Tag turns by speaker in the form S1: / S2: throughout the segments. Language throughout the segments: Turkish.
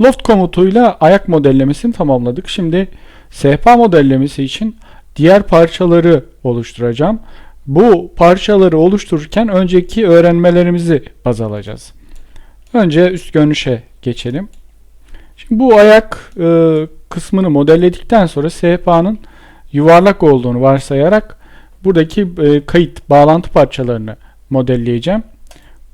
S1: Loft komutuyla ayak modellemesini tamamladık. Şimdi sehpa modellemesi için diğer parçaları oluşturacağım. Bu parçaları oluştururken önceki öğrenmelerimizi baz alacağız. Önce üst görünüşe geçelim. Şimdi bu ayak e, kısmını modelledikten sonra sehpanın yuvarlak olduğunu varsayarak buradaki e, kayıt bağlantı parçalarını modelleyeceğim.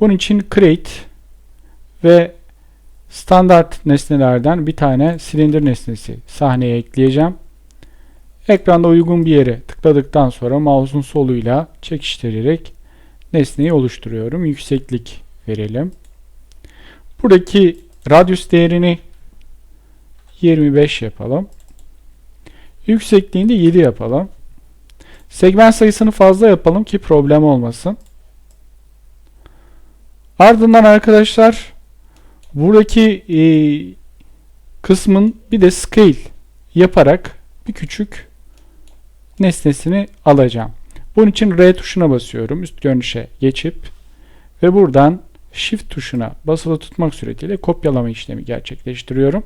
S1: Bunun için create ve standart nesnelerden bir tane silindir nesnesi sahneye ekleyeceğim. Ekranda uygun bir yere tıkladıktan sonra mouse'un soluyla çekiştirerek nesneyi oluşturuyorum. Yükseklik verelim. Buradaki radius değerini 25 yapalım. Yüksekliğini de 7 yapalım. Segment sayısını fazla yapalım ki problem olmasın. Ardından arkadaşlar buradaki e, kısmın bir de scale yaparak bir küçük nesnesini alacağım. Bunun için R tuşuna basıyorum. Üst görünüşe geçip ve buradan Shift tuşuna basılı tutmak suretiyle kopyalama işlemi gerçekleştiriyorum.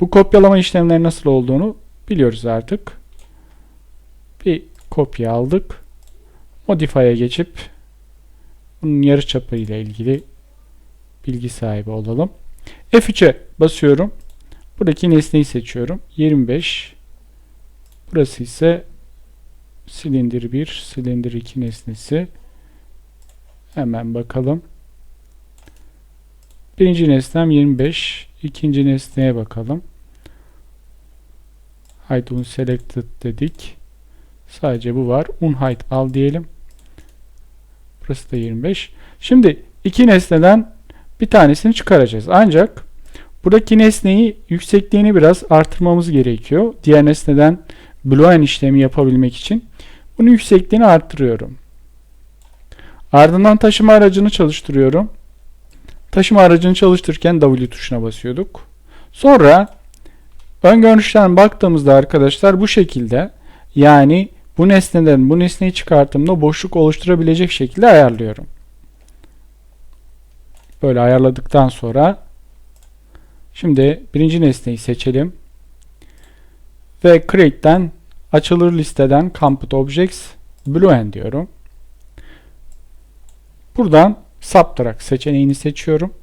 S1: Bu kopyalama işlemleri nasıl olduğunu biliyoruz artık. Bir kopya aldık. Modify'a geçip bunun yarıçapı ile ilgili bilgi sahibi olalım. F3'e basıyorum. Buradaki nesneyi seçiyorum. 25. Burası ise silindir 1, silindir 2 nesnesi. Hemen bakalım. Birinci nesnem 25. ikinci nesneye bakalım. Height unselected dedik. Sadece bu var. Unheight al diyelim. Burası da 25. Şimdi iki nesneden bir tanesini çıkaracağız. Ancak buradaki nesneyi yüksekliğini biraz artırmamız gerekiyor. Diğer nesneden Boolean işlemi yapabilmek için. Bunun yüksekliğini arttırıyorum. Ardından taşıma aracını çalıştırıyorum. Taşıma aracını çalıştırırken W tuşuna basıyorduk. Sonra ön görünüşten baktığımızda arkadaşlar bu şekilde yani bu nesneden bu nesneyi çıkarttığımda boşluk oluşturabilecek şekilde ayarlıyorum. Böyle ayarladıktan sonra şimdi birinci nesneyi seçelim. Ve create'den açılır listeden compute objects boolean diyorum. Buradan subtract seçeneğini seçiyorum.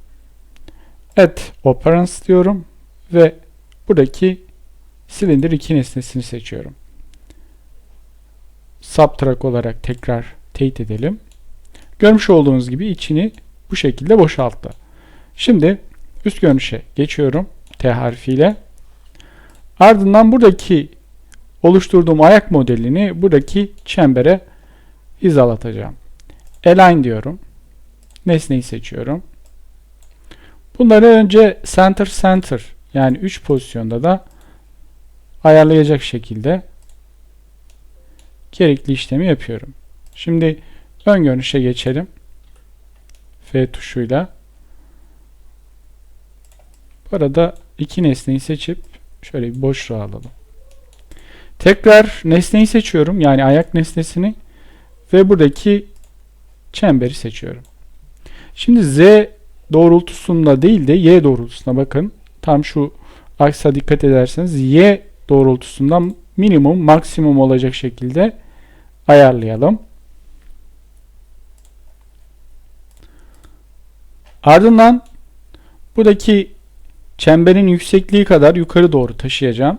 S1: Add operands diyorum ve buradaki silindir 2 nesnesini seçiyorum. Subtract olarak tekrar teyit edelim. Görmüş olduğunuz gibi içini bu şekilde boşalttı. Şimdi üst görünüşe geçiyorum T harfiyle. Ardından buradaki oluşturduğum ayak modelini buradaki çembere hizalatacağım. Align diyorum. Nesneyi seçiyorum. Bunları önce center center yani 3 pozisyonda da ayarlayacak şekilde gerekli işlemi yapıyorum. Şimdi ön görünüşe geçelim. F tuşuyla. Bu arada iki nesneyi seçip şöyle bir boşluğa alalım. Tekrar nesneyi seçiyorum. Yani ayak nesnesini ve buradaki çemberi seçiyorum. Şimdi Z doğrultusunda değil de Y doğrultusuna bakın. Tam şu aksa dikkat ederseniz Y doğrultusundan minimum maksimum olacak şekilde ayarlayalım. Ardından buradaki çemberin yüksekliği kadar yukarı doğru taşıyacağım.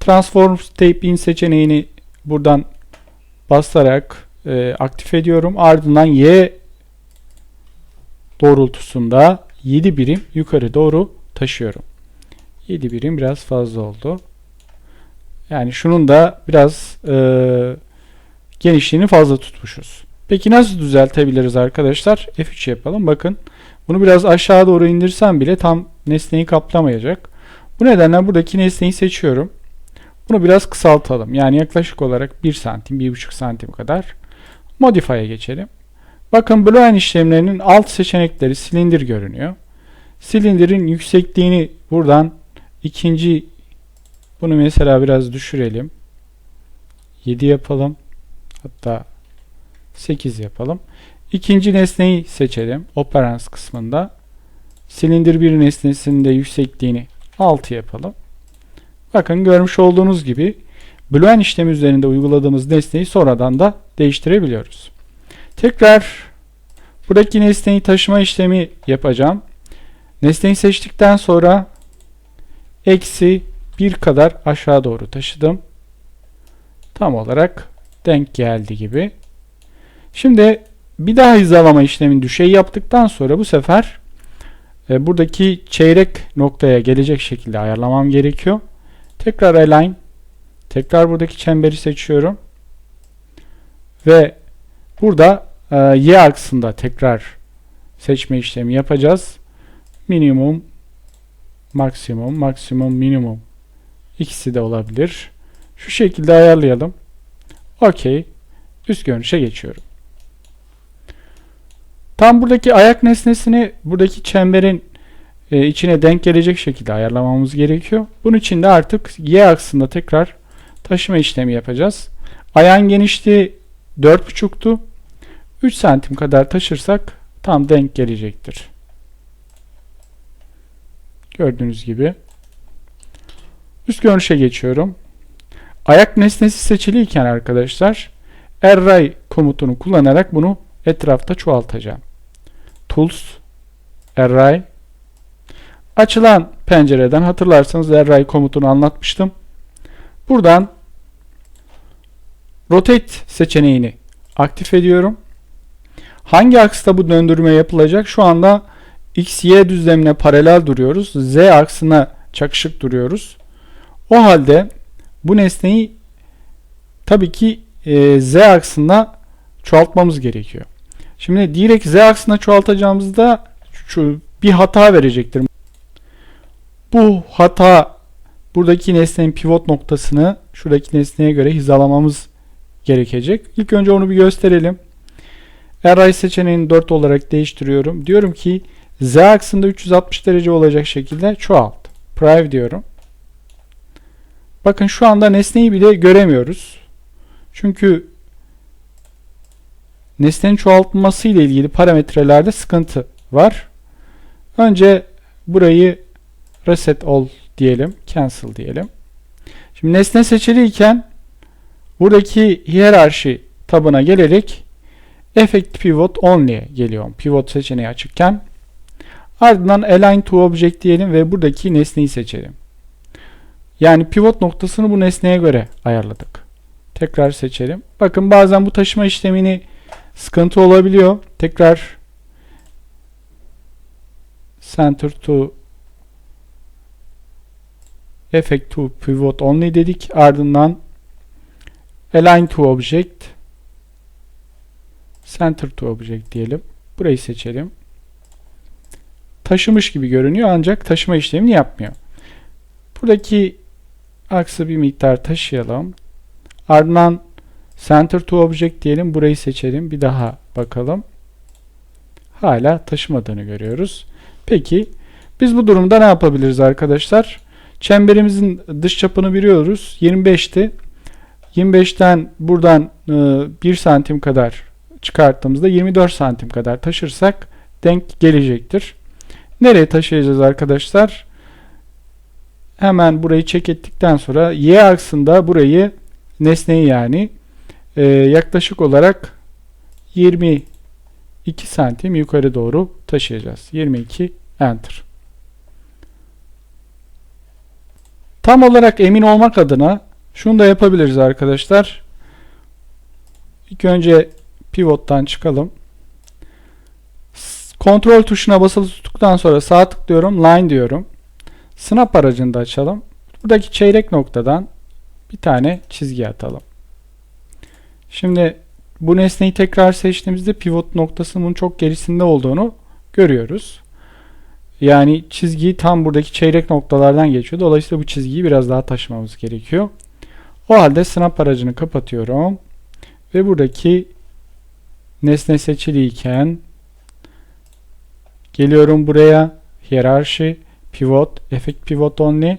S1: Transform Tape In seçeneğini buradan basarak e, aktif ediyorum. Ardından Y doğrultusunda 7 birim yukarı doğru taşıyorum. 7 birim biraz fazla oldu. Yani şunun da biraz e, genişliğini fazla tutmuşuz. Peki nasıl düzeltebiliriz arkadaşlar? F3 yapalım. Bakın bunu biraz aşağı doğru indirsem bile tam nesneyi kaplamayacak. Bu nedenle buradaki nesneyi seçiyorum. Bunu biraz kısaltalım. Yani yaklaşık olarak 1 santim, 1,5 santim kadar. Modify'a geçelim. Bakın Boolean işlemlerinin alt seçenekleri silindir görünüyor. Silindirin yüksekliğini buradan ikinci bunu mesela biraz düşürelim. 7 yapalım. Hatta 8 yapalım. İkinci nesneyi seçelim. Operands kısmında. silindir bir nesnesinin de yüksekliğini 6 yapalım. Bakın görmüş olduğunuz gibi Boolean işlemi üzerinde uyguladığımız nesneyi sonradan da değiştirebiliyoruz. Tekrar buradaki nesneyi taşıma işlemi yapacağım. Nesneyi seçtikten sonra eksi 1 kadar aşağı doğru taşıdım. Tam olarak denk geldi gibi. Şimdi bir daha hizalama işlemini düşey yaptıktan sonra bu sefer e, buradaki çeyrek noktaya gelecek şekilde ayarlamam gerekiyor. Tekrar align. Tekrar buradaki çemberi seçiyorum. Ve burada e, y aksında tekrar seçme işlemi yapacağız. Minimum, maksimum, maksimum, minimum. İkisi de olabilir. Şu şekilde ayarlayalım. OK. Üst görünüşe geçiyorum. Tam buradaki ayak nesnesini buradaki çemberin e, içine denk gelecek şekilde ayarlamamız gerekiyor. Bunun için de artık y aksında tekrar taşıma işlemi yapacağız. Ayağın genişliği 4.5'tu. 3 santim kadar taşırsak tam denk gelecektir. Gördüğünüz gibi. Üst görünüşe geçiyorum. Ayak nesnesi seçiliyken arkadaşlar array komutunu kullanarak bunu etrafta çoğaltacağım. Tools array açılan pencereden hatırlarsanız array komutunu anlatmıştım. Buradan rotate seçeneğini aktif ediyorum. Hangi aksta bu döndürme yapılacak? Şu anda x, y düzlemine paralel duruyoruz. Z aksına çakışık duruyoruz. O halde bu nesneyi tabii ki e, z aksında çoğaltmamız gerekiyor. Şimdi direkt z aksına çoğaltacağımızda şu bir hata verecektir. Bu hata buradaki nesnenin pivot noktasını şuradaki nesneye göre hizalamamız gerekecek. İlk önce onu bir gösterelim. Array seçeneğini 4 olarak değiştiriyorum. Diyorum ki z aksında 360 derece olacak şekilde çoğalt. Prive diyorum. Bakın şu anda nesneyi bile göremiyoruz. Çünkü nesnenin çoğaltılması ile ilgili parametrelerde sıkıntı var. Önce burayı reset all diyelim, cancel diyelim. Şimdi nesne seçiliyken buradaki hiyerarşi tabına gelerek effect pivot only'e geliyorum. Pivot seçeneği açıkken. Ardından align to object diyelim ve buradaki nesneyi seçelim. Yani pivot noktasını bu nesneye göre ayarladık. Tekrar seçelim. Bakın bazen bu taşıma işlemini sıkıntı olabiliyor. Tekrar center to effect to pivot only dedik. Ardından align to object center to object diyelim. Burayı seçelim. Taşımış gibi görünüyor ancak taşıma işlemini yapmıyor. Buradaki aksı bir miktar taşıyalım. Ardından center to object diyelim. Burayı seçelim. Bir daha bakalım. Hala taşımadığını görüyoruz. Peki biz bu durumda ne yapabiliriz arkadaşlar? Çemberimizin dış çapını biliyoruz. 25'ti. 25'ten buradan 1 santim kadar çıkarttığımızda 24 santim kadar taşırsak denk gelecektir. Nereye taşıyacağız arkadaşlar? Hemen burayı çek ettikten sonra y aksında burayı nesneyi yani e, yaklaşık olarak 22 santim yukarı doğru taşıyacağız. 22 enter. Tam olarak emin olmak adına şunu da yapabiliriz arkadaşlar. İlk önce pivottan çıkalım. Kontrol tuşuna basılı tuttuktan sonra sağ tıklıyorum. Line diyorum. Snap aracını da açalım. Buradaki çeyrek noktadan bir tane çizgi atalım. Şimdi bu nesneyi tekrar seçtiğimizde pivot noktasının çok gerisinde olduğunu görüyoruz. Yani çizgiyi tam buradaki çeyrek noktalardan geçiyor. Dolayısıyla bu çizgiyi biraz daha taşımamız gerekiyor. O halde snap aracını kapatıyorum. Ve buradaki nesne seçiliyken geliyorum buraya hiyerarşi pivot effect pivot only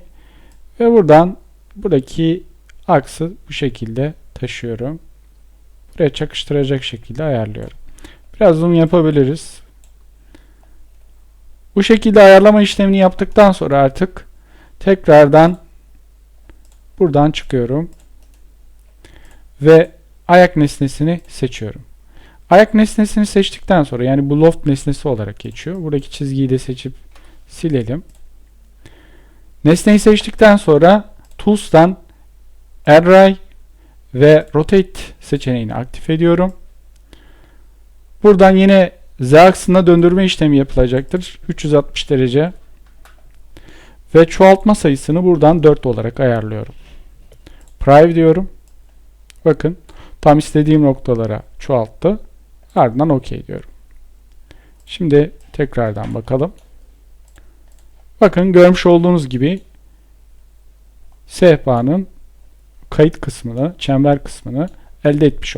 S1: ve buradan buradaki aksı bu şekilde taşıyorum. Buraya çakıştıracak şekilde ayarlıyorum. Biraz zoom yapabiliriz. Bu şekilde ayarlama işlemini yaptıktan sonra artık tekrardan buradan çıkıyorum ve ayak nesnesini seçiyorum. Ayak nesnesini seçtikten sonra yani bu loft nesnesi olarak geçiyor. Buradaki çizgiyi de seçip silelim. Nesneyi seçtikten sonra Tools'tan Array ve Rotate seçeneğini aktif ediyorum. Buradan yine Z aksına döndürme işlemi yapılacaktır. 360 derece. Ve çoğaltma sayısını buradan 4 olarak ayarlıyorum. Prive diyorum. Bakın tam istediğim noktalara çoğalttı. Ardından OK diyorum. Şimdi tekrardan bakalım. Bakın görmüş olduğunuz gibi sehpanın kayıt kısmını, çember kısmını elde etmiş olduk.